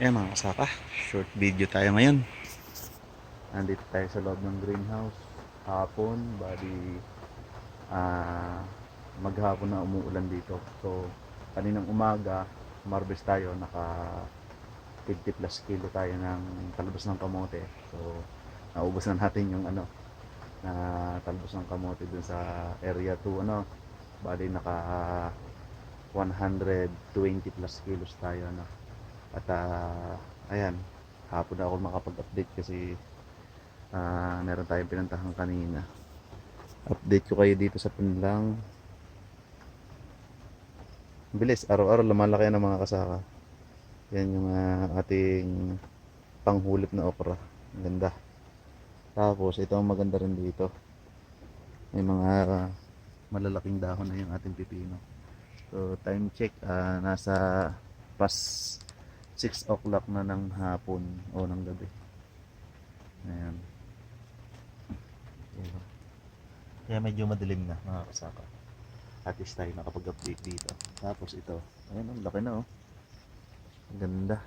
Ayan mga kasaka, short video tayo ngayon. Nandito tayo sa loob ng greenhouse. Hapon, bali ah maghapon na umuulan dito. So, kaninang umaga, marbes tayo, naka 50 plus kilo tayo ng talbos ng kamote. So, naubos na natin yung ano, na talbos ng kamote dun sa area 2, ano, bali naka 120 plus kilos tayo, ano. At ah, ayan, hapon na ako makapag-update kasi ah, meron tayong pinuntahan kanina. Update ko kayo dito sa Pinlang. Bilis, araw-araw lumalaki ng mga kasaka. Yan yung ah, ating panghulip na okra. Ganda. Tapos, ito ang maganda rin dito. May mga ah, malalaking dahon na yung ating pipino. So, time check, ah, nasa past 6 o'clock na ng hapon o ng gabi. Ayan. Diba? Kaya medyo madilim na mga kasaka. At least tayo nakapag-update dito. Tapos ito. Ayan, ang laki na oh. Ang ganda.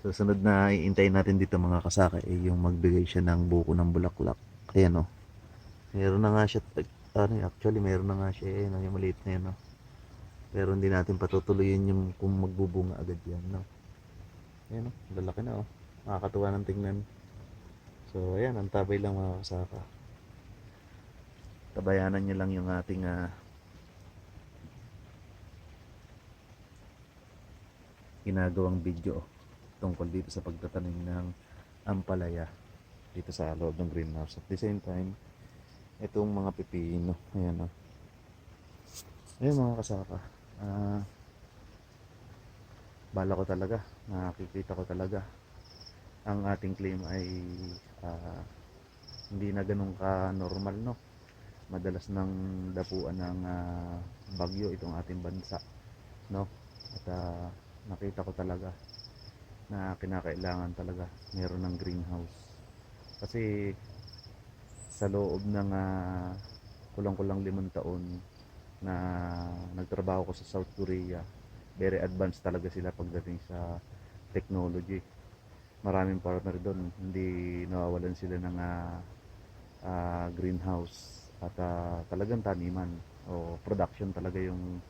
Susunod na iintayin natin dito mga kasaka ay yung magbigay siya ng buko ng bulaklak. Ayan oh. Meron na nga siya. Ano, actually meron na nga siya. Ayan, oh, yung maliit na yan oh. Pero hindi natin patutuloyin yung kung magbubunga agad yan. No? Ayan oh, lalaki na oh. Nakakatuwa ng tingnan. So ayan, ang tabay lang mga kasaka. Tabayanan niyo lang yung ating ah, ginagawang video tungkol dito sa pagtatanim ng ampalaya dito sa loob ng greenhouse. At the same time, itong mga pipino. Ayan o. Ayan mga kasaka. Ah, bala ko talaga. Nakikita ko talaga. Ang ating claim ay ah, hindi na ganun ka normal no. Madalas nang dapuan ng ah, bagyo itong ating bansa. No? At ah, nakita ko talaga na kinakailangan talaga meron ng greenhouse. Kasi sa loob ng ah, kulang-kulang limang taon na nagtrabaho ko sa South Korea, very advanced talaga sila pagdating sa technology. Maraming partner doon, hindi nawawalan sila ng ah, ah, greenhouse at ah, talagang taniman o production talaga yung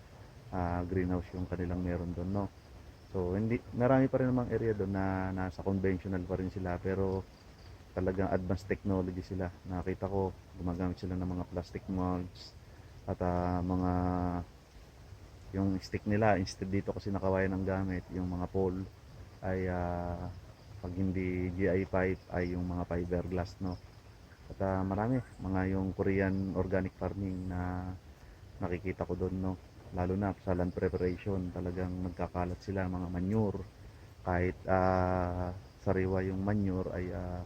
ah, greenhouse yung kanilang meron doon, no? So, hindi, marami pa rin namang area doon na nasa conventional pa rin sila pero talagang advanced technology sila. Nakita ko, gumagamit sila ng mga plastic molds at ah, mga yung stick nila instead dito kasi nakawaya ng gamit yung mga pole ay ah, pag hindi GI pipe ay yung mga fiberglass no? At ah, marami mga yung Korean organic farming na nakikita ko doon no? Lalo na sa land preparation talagang nagkakalat sila mga manure. Kahit ah, sariwa yung manure ay ah,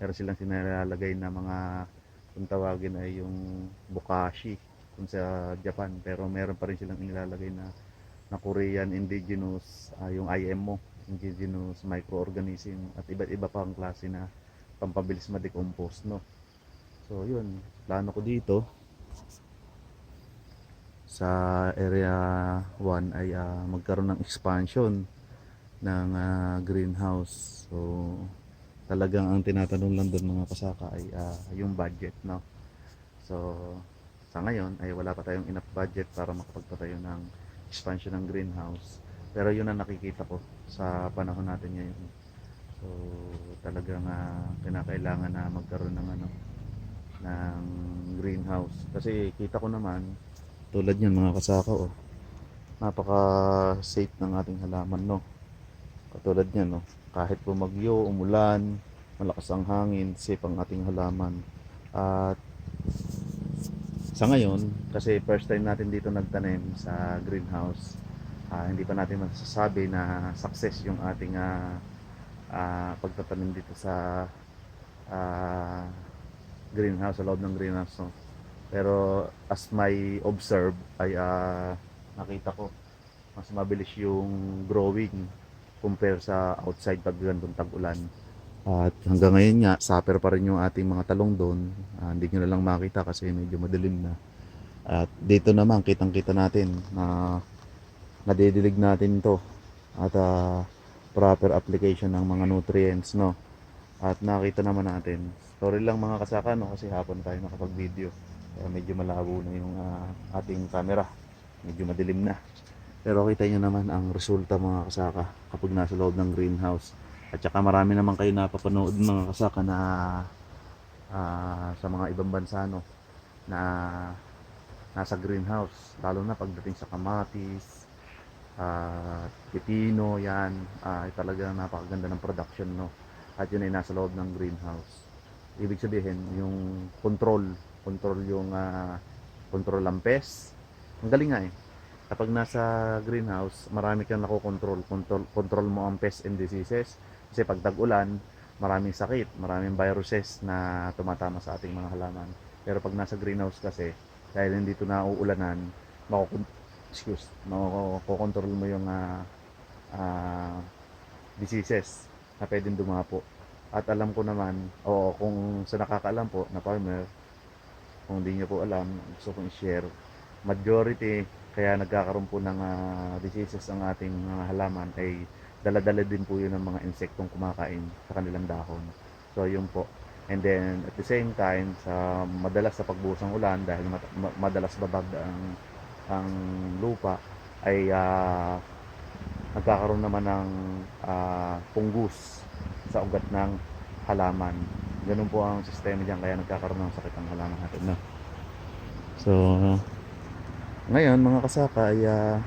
meron silang sinalalagay na mga kung tawagin ay yung bokashi kung sa Japan pero meron pa rin silang inilalagay na na Korean indigenous ah, yung IMO indigenous microorganism at iba't iba pang klase na pampabilis ma-decompose no so yun plano ko dito sa area 1 ay ah, magkaroon ng expansion ng ah, greenhouse. So talagang ang tinatanong lang doon mga kasaka ay ah, yung budget, no? So sa ngayon ay wala pa tayong enough budget para makapagpatayo ng expansion ng greenhouse. Pero yun ang nakikita ko sa panahon natin ngayon. So talagang ah, kinakailangan na magkaroon ng ano ng greenhouse kasi kita ko naman tulad yan mga kasaka oh. Napaka safe ng ating halaman no. Katulad niyan no. Kahit bumagyo, umulan, malakas ang hangin, safe ang ating halaman. At sa ngayon, kasi first time natin dito nagtanim sa greenhouse, ah, hindi pa natin masasabi na success yung ating ah, ah, pagtatanim dito sa ah, greenhouse, sa loob ng greenhouse. No? Pero as my observe ay ah, nakita ko mas mabilis yung growing compare sa outside pag ganitong tag-ulan. At hanggang ngayon nga, suffer pa rin yung ating mga talong doon. Ah, hindi nyo na lang makita kasi medyo madilim na. At dito naman, kitang-kita natin na nadidilig natin to. At ah, proper application ng mga nutrients no at nakita naman natin sorry lang mga kasaka no kasi hapon tayo nakapag video kaya medyo malabo na yung ah, ating camera medyo madilim na pero kita nyo naman ang resulta mga kasaka kapag nasa loob ng greenhouse at saka marami naman kayo napapanood mga kasaka na ah, sa mga ibang bansa no na nasa greenhouse. Lalo na pagdating sa kamatis ah pipino yan. Ay talagang napakaganda ng production no. At yun ay nasa loob ng greenhouse. Ibig sabihin yung control control yung ah, control ang pest. Ang galing nga eh. Kapag nasa greenhouse marami kang nakokontrol. Control, control mo ang pest and diseases kasi pag tag-ulan maraming sakit maraming viruses na tumatama sa ating mga halaman. Pero pag nasa greenhouse kasi dahil hindi ito nauulanan makukon excuse makokontrol mo yung ah, ah, diseases na pwedeng dumapo. At alam ko naman o kung sa nakakaalam po na farmer kung hindi nyo po alam gusto kong i-share majority kaya nagkakaroon po ng ah, diseases ang ating mga halaman ay dala-dala din po yun ng mga insektong kumakain sa kanilang dahon. So yun po. And then at the same time sa madalas sa pagbuhos ng ulan dahil madalas babag ang ang lupa ay ah, nagkakaroon naman ng ah, punggus sa ugat ng halaman. Ganun po ang sistema diyan kaya nagkakaroon ng sakit ang halaman natin no? so ngayon mga kasaka ay ah,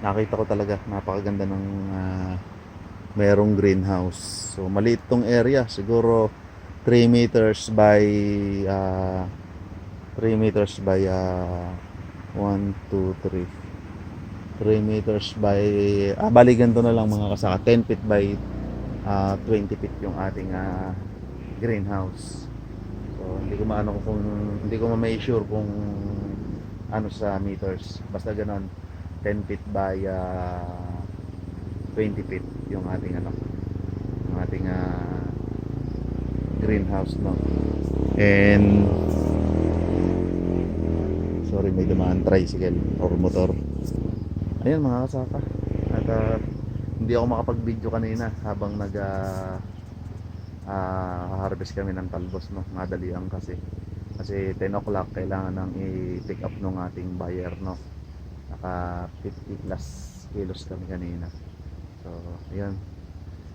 nakita ko talaga napakaganda ng ah, merong greenhouse. So maliit tong area. Siguro 3 meters by ah, 3 meters by ah, 1, 2, 3 3 meters by ah, bali ganito na lang mga kasaka. 10 feet by ah, 20 feet yung ating ah, greenhouse. So hindi ko maano kung hindi ko ma-measure kung ano sa meters. Basta ganon 10 feet by ah, 20 feet yung ating ano yung ating ah, greenhouse no? And sorry may dumaan tricycle or motor. Ayun mga kasaka. At ah, hindi ako makapag video kanina habang nag ah, ah, harvest kami ng talbos no? Madalian kasi. Kasi 10 o'clock kailangan nang i-pick up ng ating buyer no naka 50 plus kilos kami kanina. So ayun.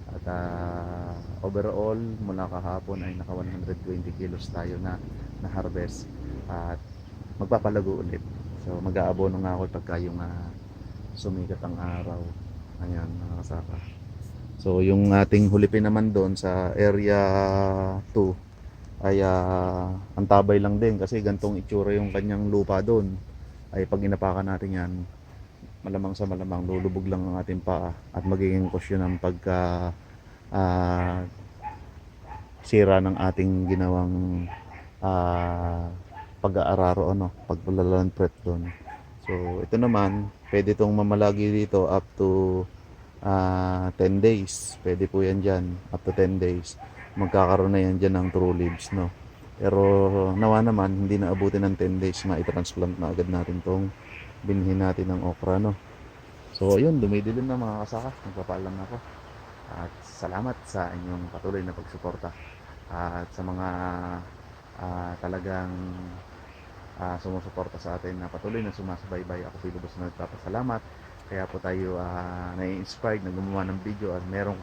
At ah, overall mula kahapon ay naka 120 kilos tayo na na harvest. At magpapalago ulit. So mag-aabono nga ako pagka yung ah, sumikat ang araw. Ayan mga kasaka so yung ating hulipin naman doon sa area 2 ay ah, ang tabay lang din kasi gantong itsura yung kanyang lupa doon ay pag inapakan natin yan malamang sa malamang lulubog lang ang ating paa at magiging kusyon ang pagka ah, sira ng ating ginawang ah, pag-aararo ano, pagpalalan prep doon. So ito naman, pwede itong mamalagi dito up to ah, 10 days. Pwede po yan dyan, up to 10 days. Magkakaroon na yan dyan ng true leaves, no? Pero nawa naman, hindi na abutin ng 10 days, ma-transplant na agad natin tong binhin natin ng okra, no? So, ayun, dumidilim na mga kasaka. Nagpapaalam na ako. At salamat sa inyong patuloy na pagsuporta. At sa mga ah, talagang ah, sumusuporta sa atin na patuloy na sumasabay-bay. Ako po na nagpapasalamat. Kaya po tayo ah, nai-inspired na gumawa ng video at merong,